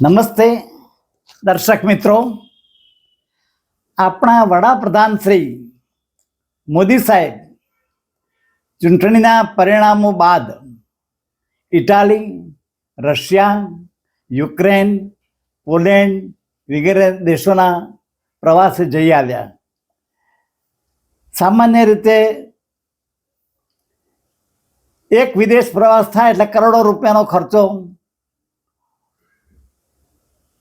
નમસ્તે, દર્શક મિત્રો. આપણા વડાપ્રધાન શ્રી મોદી સાહેબ ચૂંટણીના પરિણામો બાદ ઇટાલી, રશિયા, યુક્રેન, પોલેન્ડ વગેરે દેશોના પ્રવાસે જઈ આવ્યા. સામાન્ય રીતે એક વિદેશ પ્રવાસ થાય એટલે કરોડો રૂપિયાનો ખર્ચો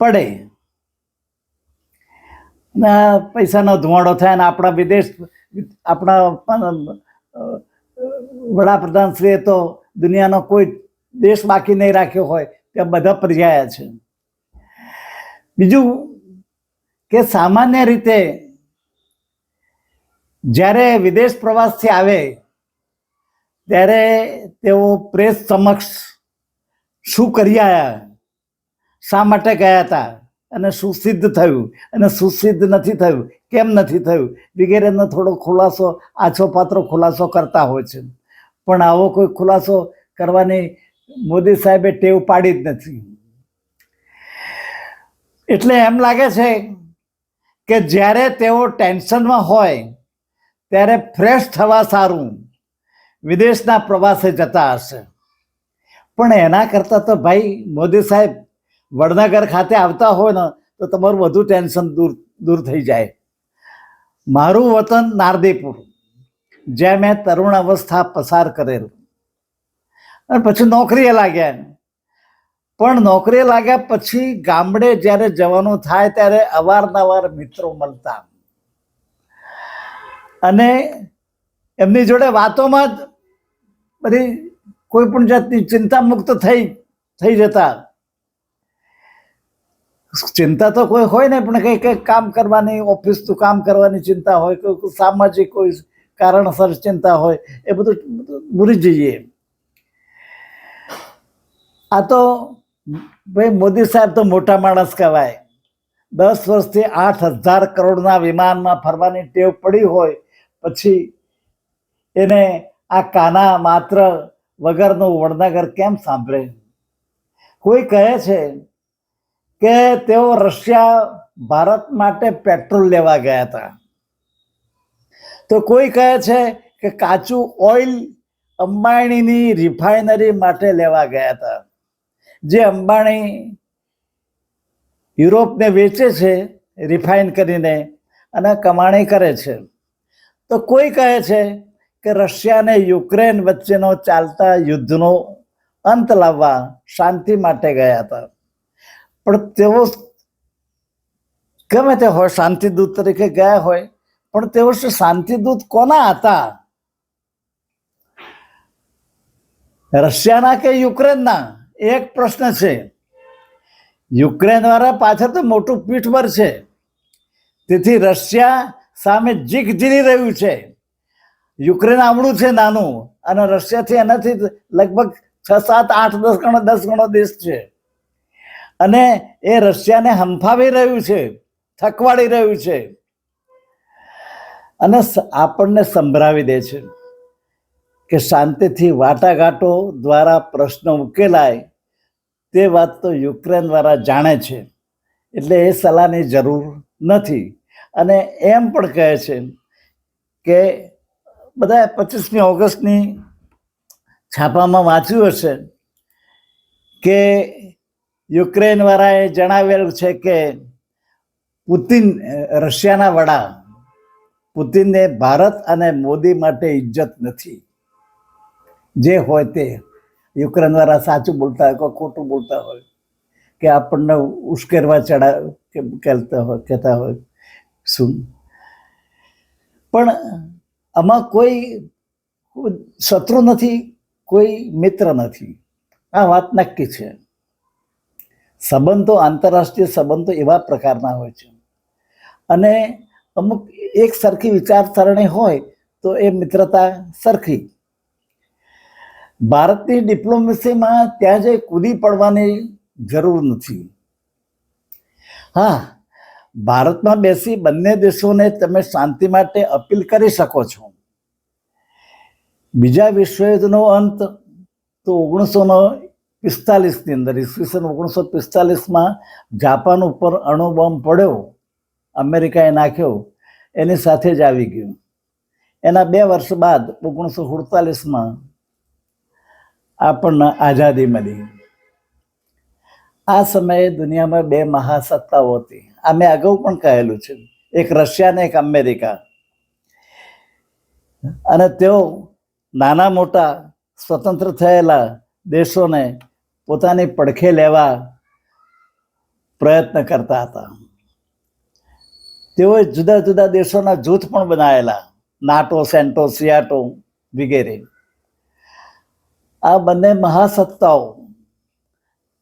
પડે. પૈસાનો ધુમાડો થાય અને આપણા વિદેશ, આપણા વડાપ્રધાનશ્રીએ વડાપ્રધાન શ્રીએ તો દુનિયાનો કોઈ દેશ બાકી નહીં રાખ્યો હોય, ત્યાં બધા પર્યાયા છે. બીજું કે સામાન્ય રીતે જ્યારે વિદેશ પ્રવાસથી આવે, ત્યારે તેઓ પ્રેસ સમક્ષ શું કરી આવ્યા? શા માટે ગયા હતા? અને શું સિદ્ધ થયું. અને શું સિદ્ધ નથી થયું. કેમ નથી થયું? વગેરેનો થોડો ખુલાસો, આછો પાત્રો ખુલાસો કરતા હોય છે. પણ આવો કોઈ ખુલાસો કરવાની મોદી સાહેબે ટેવ પાડી જ નથી. એટલે એમ લાગે છે કે જ્યારે તેઓ ટેન્શનમાં હોય, ત્યારે ફ્રેશ થવા સારું. વિદેશના પ્રવાસે જતા હશે. પણ એના કરતાં તો ભાઈ, મોદી સાહેબ વડનગર ખાતે આવતા હોય ને, તો તમારું વધુ ટેન્શન દૂર દૂર થઈ જાય. મારું વતન નારદેપુર, જ્યાં મેં તરુણ અવસ્થા પસાર કરેલ. અને પછી નોકરીએ લાગ્યા પણ નોકરીએ લાગ્યા પછી ગામડે જ્યારે જવાનું થાય ત્યારે અવારનવાર મિત્રો મળતા. અને એમની જોડે વાતોમાં જ બધી કોઈ પણ જાતની ચિંતા મુક્ત થઈ થઈ જતા. ચિંતા તો કોઈ હોય ને પણ કંઈ કંઈક કામ કરવાની ઓફિસનું કામ કરવાની ચિંતા હોય, કોઈ સામાજિક કોઈ કારણસર ચિંતા હોય, એ બધું ભૂલી જઈએ. આ તો ભાઈ મોદી સાહેબ તો મોટા માણસ કહેવાય. દસ વર્ષથી આઠ હજાર કરોડના વિમાનમાં ફરવાની ટેવ પડી હોય, પછી એને આ કાના માત્ર વગરનું વડનગર કેમ સાંભળે? કોઈ કહે છે કે તેઓ રશિયા, ભારત માટે પેટ્રોલ લેવા ગયા હતા. તો કોઈ કહે છે કે કાચું ઓઇલ અંબાણીની રિફાઇનરી માટે લેવા ગયા હતા. જે અંબાણી યુરોપને વેચે છે, રિફાઇન કરીને અને કમાણી કરે છે. તો કોઈ કહે છે કે રશિયા અને યુક્રેન વચ્ચેનો ચાલતા યુદ્ધનો અંત લાવવા શાંતિ માટે ગયા હતા. પણ તેઓ ગમે તે હોય, શાંતિદૂત તરીકે ગયા હોય, પણ તેઓ શાંતિદૂત કોના હતા? રશિયાના કે યુક્રેનના? એક પ્રશ્ન છે. યુક્રેન વાળા પાછળ તો મોટું પીઠબળ છે. તેથી રશિયા સામે જીક જીરી રહ્યું છે. યુક્રેન આમળું છે, નાનું, અને રશિયાથી એનાથી લગભગ છ, સાત, આઠ, દસ ગણો દસ ગણો દેશ છે. અને એ રશિયાને હંફાવી રહ્યું છે થકવાડી રહ્યું છે. અને આપણને સંભળાવી દે છે કે શાંતિથી વાટાઘાટો દ્વારા પ્રશ્ન ઉકેલાય, તે વાત તો યુક્રેન દ્વારા જાણે છે. એટલે એ સલાહની જરૂર નથી. અને એમ પણ કહે છે કે બધા પચીસમી ઓગસ્ટની છાપામાં વાંચ્યું હશે કે યુક્રેન વાળાએ જણાવેલું છે કે પુતિન રશિયાના વડા પુતિનને ભારત અને મોદી માટે ઇજ્જત નથી. જે હોય તે યુક્રેન વાળા સાચું બોલતા હોય કોઈ ખોટું બોલતા હોય, કે આપણને ઉશ્કેરવા ચડા, કે કહેતા હોય કહેતા હોય, શું? પણ આમાં કોઈ શત્રુ નથી, કોઈ મિત્ર નથી. આ વાત નક્કી છે. સંબંધો, આંતરરાષ્ટ્રીય સંબંધો એવા પ્રકારના હોય છે. અને અમુક એક સરખી વિચારસરણી હોય તો એ મિત્રતા સરખી. ભારતની ડિપ્લોમસીમાં ત્યાં જે કૂદી પડવાની જરૂર નથી. હા, ભારતમાં બેસી બંને દેશોને તમે શાંતિ માટે અપીલ કરી શકો છો. બીજા વિશ્વયુદ્ધનો અંત તો ઓગણીસો પિસ્તાલીસની અંદર, ઈસવીસન ઓગણીસો પિસ્તાલીસમાં જાપાન ઉપર અણુબોમ્બ પડ્યો, અમેરિકાએ નાખ્યો, એની સાથે જ આવી ગયું. એના બે વર્ષ બાદ ઓગણીસો સુડતાલીસમાં આપણને આઝાદી મળી. આ સમયે દુનિયામાં બે મહાસત્તાઓ હતી. આ મેં અગાઉ પણ કહેલું છે. એક રશિયા ને એક અમેરિકા. અને તેઓ નાના મોટા સ્વતંત્ર થયેલા દેશોને પોતાની પડખે લેવા પ્રયત્ન કરતા હતા. તેઓએ જુદા જુદા દેશોના જૂથ પણ બનાવેલા, નાટો, સેન્ટો, સિયાટો વગેરે. આ બંને મહાસત્તાઓ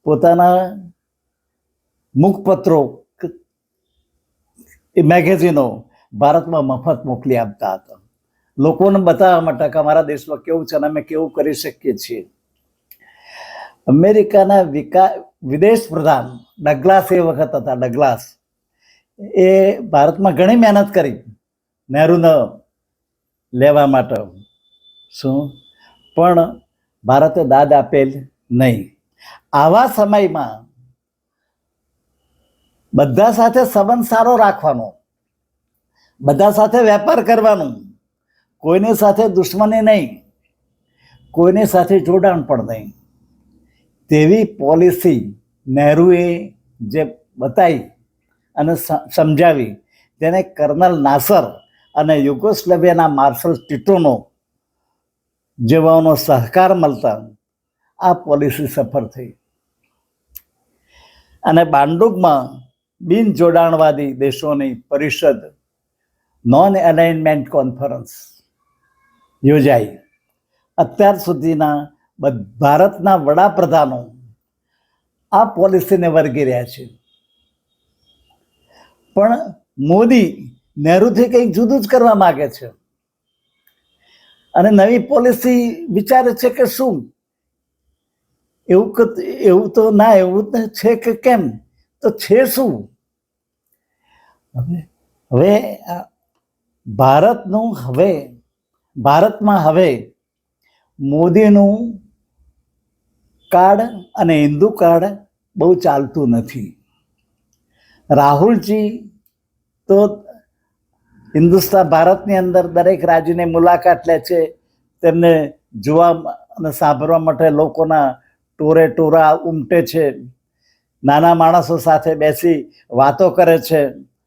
પોતાના મુખપત્રો એ મેગેઝિનો ભારતમાં મફત મોકલી આપતા હતા. લોકોને બતાવવા માટે કે અમારા દેશમાં કેવું છે અને અમે કેવું કરી શકીએ છીએ. અમેરિકાના વિકા, વિદેશ પ્રધાન ડગલાસ એ વખત હતા, ડગલાસ. એ ભારતમાં ઘણી મહેનત કરી, નહેરુને લેવા માટે. શું? પણ ભારતે દાદ આપેલ નહીં. આવા સમયમાં બધા સાથે સંબંધ સારો રાખવાનો, બધા સાથે વેપાર કરવાનો, કોઈની સાથે દુશ્મની નહીં, કોઈની સાથે જોડાણ પણ નહીં. તેવી પોલિસી નહેરુએ જે બતાવી અને સમજાવી, તેને કર્નલ નાસર અને યુગોસ્લેવિયાના માર્શલ ટીટોનો જેવાઓનો સહકાર મળતા આ પોલિસી સફળ થઈ. અને બાંડુગમાં બિનજોડાણવાદી દેશોની પરિષદ નોન અલાઇનમેન્ટ કોન્ફરન્સ યોજાઈ. અત્યાર સુધીના ભારતના વડાપ્રધાનો આ પોલિસીને વર્ગી રહ્યા છે. પણ મોદી નહેરુથી કંઈક જુદું જ કરવા માગે છે. અને નવી પોલિસી વિચારે છે કે શું? એવું એવું તો ના, એવું છે કે કેમ? તો છે શું? હવે ભારતનું હવે, ભારતમાં હવે મોદીનું કાર્ડ અને હિન્દુ કાર્ડ બહુ ચાલતું નથી. રાહુલજી તો હિન્દુસ્તાન, ભારતની અંદર દરેક રાજ્યની મુલાકાત લે છે. તેમને જોવા અને સાંભળવા માટે લોકોના ટોરે ટોરા ઉમટે છે. નાના માણસો સાથે બેસી વાતો કરે છે,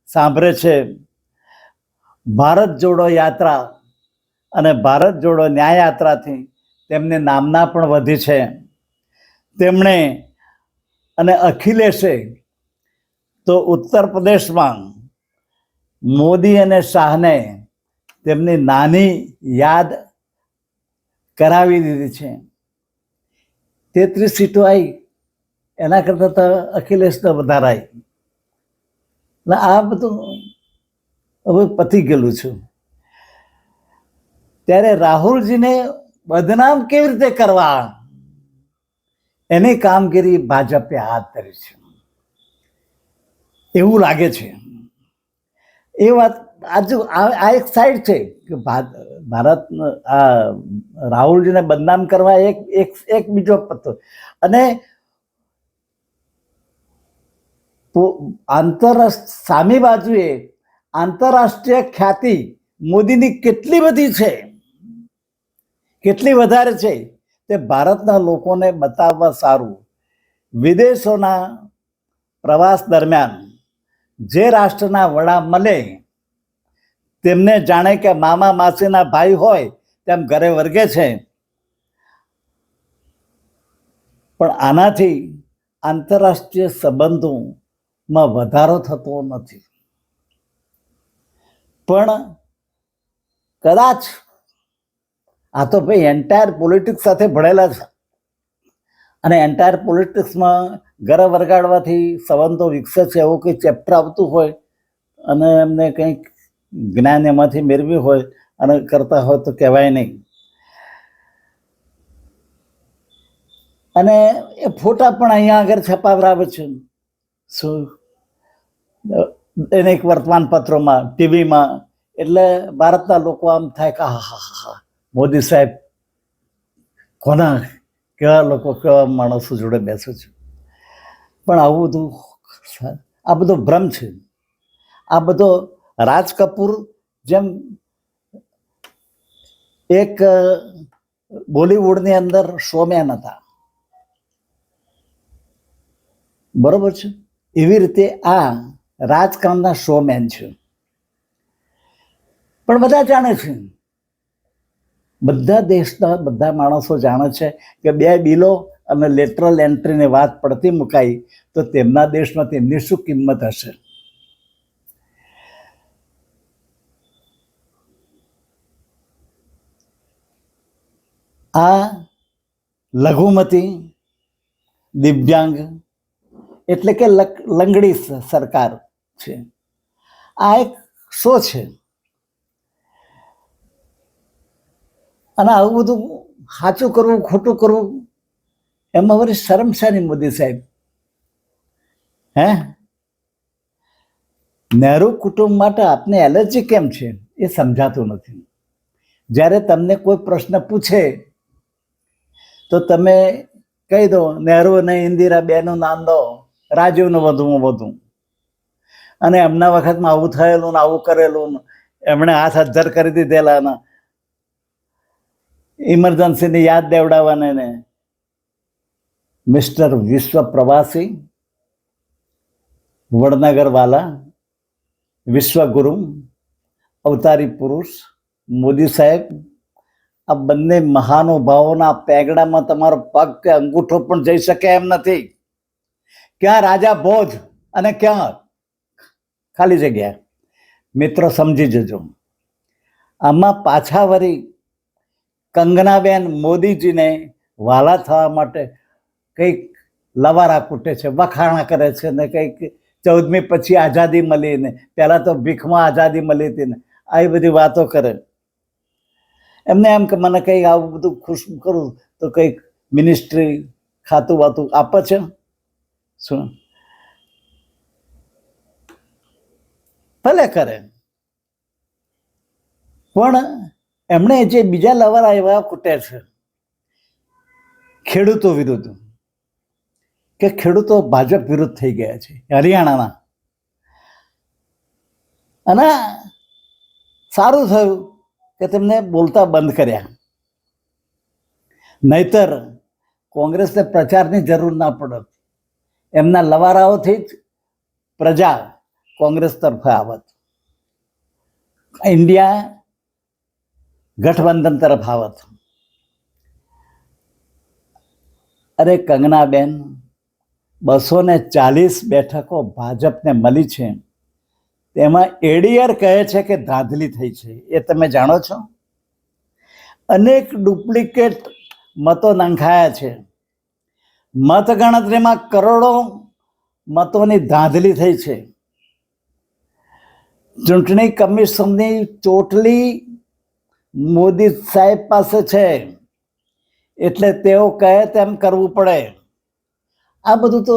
સાંભળે છે. ભારત જોડો યાત્રા અને ભારત જોડો ન્યાય યાત્રાથી તેમની નામના પણ વધી છે. તેમણે અને અખિલેશે તો ઉત્તર પ્રદેશમાં મોદી અને શાહને તેમની નાની યાદ કરાવી દીધી છે. તેત્રીસ સીટો આવી એના કરતાં તો અખિલેશને વધારે આવી એટલે આ બધું હવે પતી ગયેલું છું. ત્યારે રાહુલજીને બદનામ કેવી રીતે કરવા? એની કામગીરી ભાજપે હાથ ધરી છે. એવું લાગે છે. એ વાત આજુ આ એક સાઈડ છે કે ભારત આ રાહુલજીને બદનામ કરવા એક એક એક બીજો પત્તો. અને આંતરરાષ્ટ્ર સામી બાજુએ આંતરરાષ્ટ્રીય ખ્યાતિ મોદીની કેટલી બધી છે? કેટલી વધારે છે? તે ભારતના લોકોને બતાવવા સારું. વિદેશોના પ્રવાસ દરમિયાન જે રાષ્ટ્રના વડા મળે, તેમને જાણે કે મામા માસીના ભાઈ હોય તેમ ઘરે વર્ગે છે. પણ આનાથી આંતરરાષ્ટ્રીય સંબંધોમાં વધારો થતો નથી. પણ કદાચ આ તો ભાઈ એન્ટાયર પોલિટિક્સ સાથે ભળેલા છે. અને એન્ટાયર પોલિટિક્સમાં ઘર વરગાડવાથી સંબંધો વિકસે છે એવું કંઈ ચેપ્ટર આવતું હોય અને એમને કંઈક જ્ઞાન એમાંથી મેળવ્યું હોય અને કરતા હોય તો કહેવાય નહીં. અને એ ફોટા પણ અહીંયા આગળ છપાવરાવે છે. શું? દૈનિક એક વર્તમાનપત્રોમાં, ટીવીમાં, એટલે ભારતના લોકો આમ થાય કે હા હા હા. મોદી સાહેબ કોના કેવા લોકો, કેવા માણસો જોડે બેસો છું? પણ આવું બધું આ બધો ભ્રમ છે. આ બધો રાજ કપૂર જેમ એક બોલિવૂડની અંદર શોમેન હતા. બરોબર છે? એવી રીતે આ રાજકારણના શોમેન છે. પણ બધા જાણે છે બધા દેશના બધા માણસો જાણે છે કે બે બિલો અને લેટરલ એન્ટ્રીની વાત પડતી મુકાઈ, તો તેમના દેશમાં તેમની શું કિંમત હશે? આ લઘુમતી, દિવ્યાંગ એટલે કે લંગડી સરકાર છે. આ એક શો છે. અને આવું બધું સાચું કરવું, ખોટું કરવું, એમાં વળી શરમ શાની મોદી સાહેબ? હે? નહેરુ કુટુંબ માટે આપને એલર્જી કેમ છે? એ સમજાતું નથી. જ્યારે તમને કોઈ પ્રશ્ન પૂછે, તો તમે કહી દો, નહેરુ અને ઇન્દિરા બેનું નામ દો રાજીવનું વધુમાં વધુ. અને એમના વખતમાં આવું થયેલું ને આવું કરેલું એમણે હાથ હજાર કરી દીધેલા ઇમરજન્સીની યાદ દેવડાવવાને ને મિસ્ટર વિશ્વ પ્રવાસી વડનગરવાલા, વિશ્વગુરુ, અવતારી પુરુષ, મોદી સાહેબ, આ બંને મહાનુભાવોના પેગડામાં તમારો પગ કે અંગૂઠો પણ જઈ શકે એમ નથી. ક્યાં રાજા ભોજ અને ક્યાં ખાલી જગ્યા? મિત્રો, સમજી જજો. આમાં પાછા વળી કંગનાબેન મોદીજીને વાલા થવા માટે કંઈક લવારા કૂટે છે, વખાણા કરે છે ને કંઈક ચૌદમી પછી આઝાદી મળી ને પહેલાં તો ભીખમાં આઝાદી મળી હતી ને, આવી બધી વાતો કરે. એમને એમ કે મને કંઈક આવું બધું ખુશ કરું તો કંઈક મિનિસ્ટ્રી ખાતું વાતું આપે છે? શું? ભલે કરે. પણ એમણે જે બીજા લવારા આવ્યા કૂટ્યા છે, ખેડૂતો વિરુદ્ધ. કે ખેડૂતો ભાજપ વિરુદ્ધ થઈ ગયા છે, હરિયાણાના. અને સારું થયું કે તેમને બોલતા બંધ કર્યા. નહીતર કોંગ્રેસને પ્રચારની જરૂર ના પડત. એમના લવારાઓથી જ પ્રજા કોંગ્રેસ તરફે આવત. ઇન્ડિયા ગઠબંધન તરફ આવત અરે કંગનાબેન બસો ને ચાલીસ બેઠકો ભાજપને મળી છે. તેમાં એડીઆર કહે છે કે ધાંધલી થઈ છે. એ તમે જાણો છો? અનેક ડુપ્લિકેટ મતો નંખાયા છે. મતગણતરીમાં કરોડો મતોની ધાંધલી થઈ છે. ચૂંટણી કમિશનની ચોટલી મોદી સાહેબ પાસે છે, એટલે તેઓ કહે તેમ કરવું પડે. આ બધું તો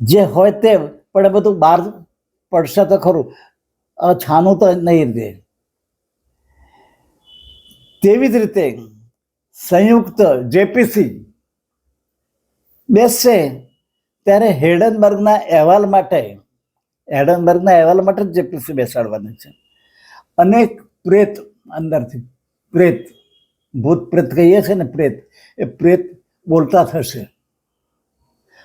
જે હોય તે, પણ એ બધું બહાર પડશે તો ખરું. છાનું તો નહીં રહે. તેવી જ રીતે સંયુક્ત જેપીસી બેસશે ત્યારે હેડનબર્ગના અહેવાલ માટે, હેડનબર્ગના અહેવાલ માટે જ જેપીસી બેસાડવાની છે. અનેક પ્રેત અંદરથી, પ્રેત. ભૂત પ્રેત કહીએ છીએ ને પ્રેત, એ પ્રેત બોલતા થશે.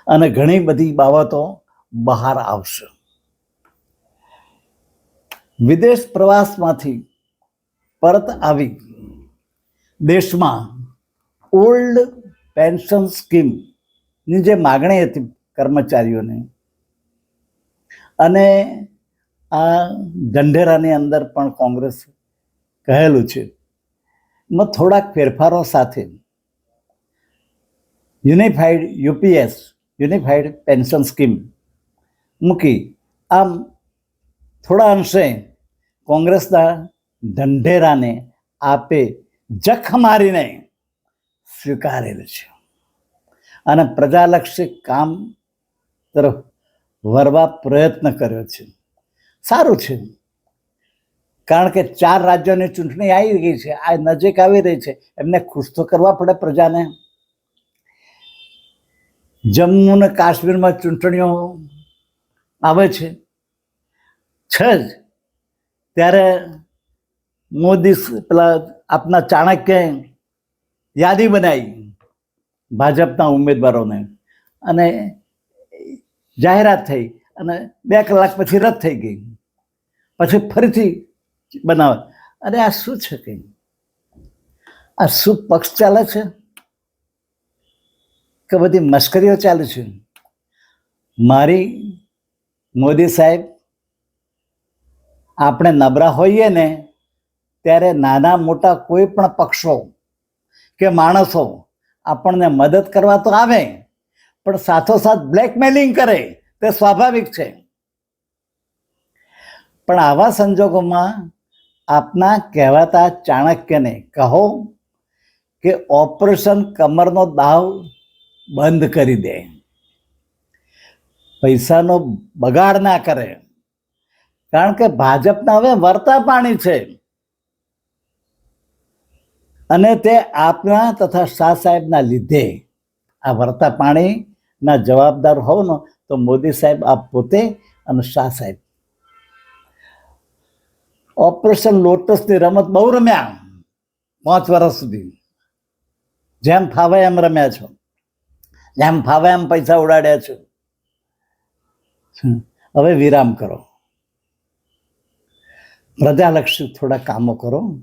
અને ઘણી બધી બાબતો બહાર આવશે. વિદેશ પ્રવાસમાંથી પરત આવી દેશમાં ઓલ્ડ પેન્શન સ્કીમની જે માગણી હતી કર્મચારીઓની અને આ ઢંઢેરાની અંદર પણ કોંગ્રેસ કહેલું છે. માં થોડાક ફેરફારો સાથે unified UPS, unified pension scheme મૂકી. આમ થોડા અંશે કોંગ્રેસના ઢંઢેરાને આપે જખ મારીને સ્વીકારેલ છે. અને પ્રજાલક્ષી કામ તરફ વરવા પ્રયત્ન કર્યો છે. સારું છે. કારણ કે ચાર રાજ્યોની ચૂંટણી આવી ગઈ છે, આ નજીક આવી રહી છે, એમને ખુશ તો કરવા પડે પ્રજાને. જમ્મુ અને કાશ્મીરમાં ચૂંટણીઓ આવે છે. છે જ ત્યારે મોદી પેલા આપના ચાણક્ય યાદી બનાવી ભાજપના ઉમેદવારોને અને જાહેરાત થઈ અને બે કલાક પછી રદ થઈ ગઈ. પછી ફરીથી બનાવે. અરે, આ શું છે કંઈ? આ શું પક્ષ ચાલે છે? કે બધી મશ્કરીઓ ચાલે છે? મારી મોદી સાહેબ, આપણે નબળા હોઈએ ને, ત્યારે નાના મોટા કોઈ પણ પક્ષો કે માણસો આપણને મદદ કરવા તો આવે, પણ સાથોસાથ બ્લેકમેલિંગ કરે, તે સ્વાભાવિક છે. પણ આવા સંજોગોમાં આપના કહેવાતા ચાણક્યને કહો કે ઓપરેશન કમરનો દાવ બંધ કરી દે. પૈસાનો બગાડ ના કરે. કારણ કે ભાજપના હવે વર્તા પાણી છે. અને તે આપના તથા શાહ સાહેબના લીધે આ વર્તા પાણીના જવાબદાર હોવ ને તો મોદી સાહેબ આપ પોતે અને શાહ સાહેબ ઓપરેશન લોટસની રમત બહુ રમ્યા પાંચ વર્ષ સુધી. જેમ ફાવે એમ રમ્યા છો. જેમ ફાવે એમ પૈસા ઉડાડ્યા છો. હવે વિરામ કરો. પ્રજાલક્ષી થોડા કામો કરો.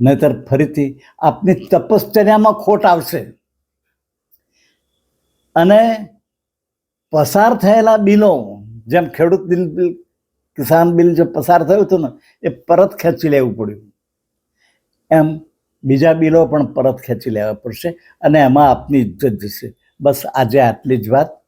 નહીતર ફરીથી આપની તપશ્ચર્યામાં ખોટ આવશે. અને પસાર થયેલા બિલો, જેમ ખેડૂત બિલ કિસાન બિલ જે પસાર થયું હતું ને, એ પરત ખેંચી લેવું પડ્યું. એમ બીજા બિલો પણ પરત ખેંચી લેવા પડશે અને એમાં આપની ઇજ્જત જશે. બસ આજે આટલી જ વાત.